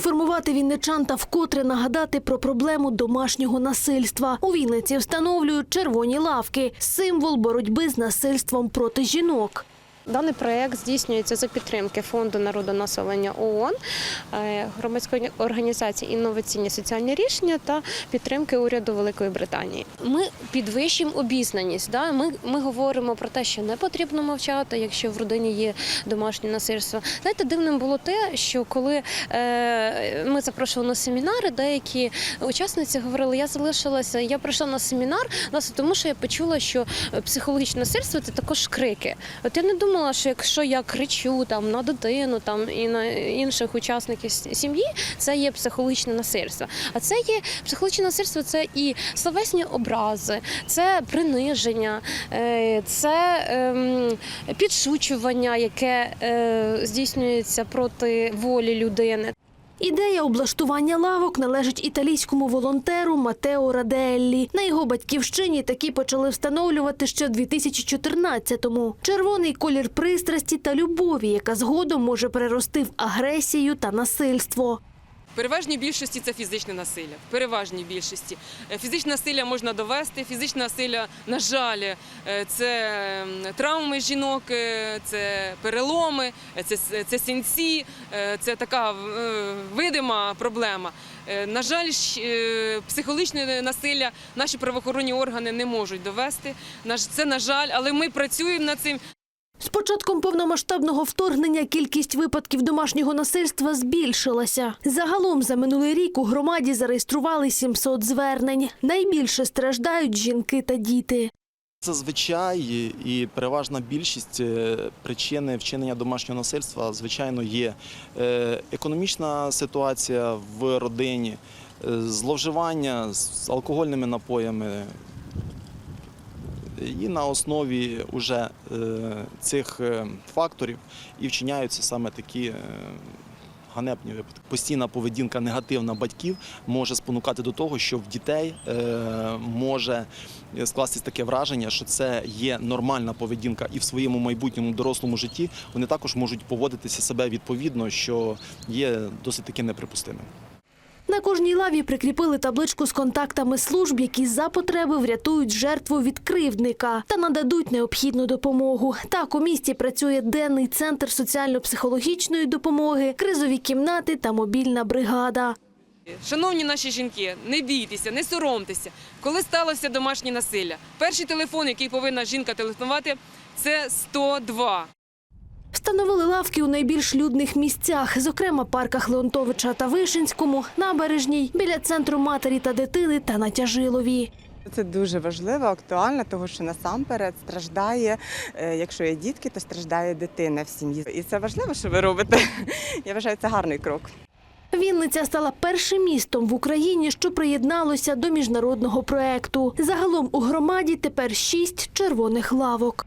Поінформувати вінничан та вкотре нагадати про проблему домашнього насильства. У Вінниці встановлюють червоні лавки символ боротьби з насильством проти жінок. Даний проект здійснюється за підтримки фонду народонаселення ООН, е, громадської організації інноваційні соціальні рішення та підтримки уряду Великої Британії. Ми підвищуємо обізнаність. Да? Ми, ми говоримо про те, що не потрібно мовчати, якщо в родині є домашнє насильство. Знаєте, дивним було те, що коли е, ми запрошували на семінари, деякі учасниці говорили, я залишилася, я прийшла на семінар, власне, тому що я почула, що психологічне насильство це також крики. От я не думала, що якщо я кричу там на дитину там і на інших учасників сім'ї, це є психологічне насильство. А це є психологічне насильство, це і словесні образи, це приниження, е, це ем, підшучування, яке е, здійснюється проти волі людини. Ідея облаштування лавок належить італійському волонтеру Матео Раделлі. На його батьківщині такі почали встановлювати ще в 2014-му. Червоний колір пристрасті та любові, яка згодом може перерости в агресію та насильство. Переважній більшості це фізичне насилля. В переважній більшості. Е, Фізичне насилля можна довести. Фізичне насилля, на жаль, е, це травми жінок, е, це переломи, це, це синці, е, це така видима проблема. На жаль, психологічне насилля наші правоохоронні органи не можуть довести. Це на жаль, але ми працюємо над цим. З початком повномасштабного вторгнення кількість випадків домашнього насильства збільшилася. Загалом за минулий рік у громаді зареєстрували 700 звернень. Найбільше страждають жінки та діти. Зазвичай і переважна більшість е, причини вчинення домашнього насильства, звичайно, є е, економічна ситуація в родині, е, зловживання з алкогольними напоями. І на основі уже е, цих е, факторів і вчиняються саме такі е, ганебні випадки. Постійна поведінка негативна батьків може спонукати до того, що в дітей може скластись таке враження, що це є нормальна поведінка, і в своєму майбутньому дорослому житті вони також можуть поводитися себе відповідно, що є досить таки неприпустимим. На кожній лаві прикріпили табличку з контактами служб, які за потреби врятують жертву від кривдника та нададуть необхідну допомогу. Так у місті працює денний центр соціально-психологічної допомоги, кризові кімнати та мобільна бригада. Шановні наші жінки, не бійтеся, не соромтеся. Коли сталося домашнє насилля, перший телефон, який повинна жінка телефонувати, це 102. Встановили лавки у найбільш людних місцях, зокрема парках Леонтовича та Вишинському, набережній, біля центру матері та дитини та на Тяжилові. Це дуже важливо, актуально, тому що насамперед страждає, е, якщо є дітки, то страждає дитина в сім'ї. І це важливо, що ви робите. Я вважаю, це гарний крок. Вінниця стала першим містом в Україні, що приєдналося до міжнародного проекту. Загалом у громаді тепер шість червоних лавок.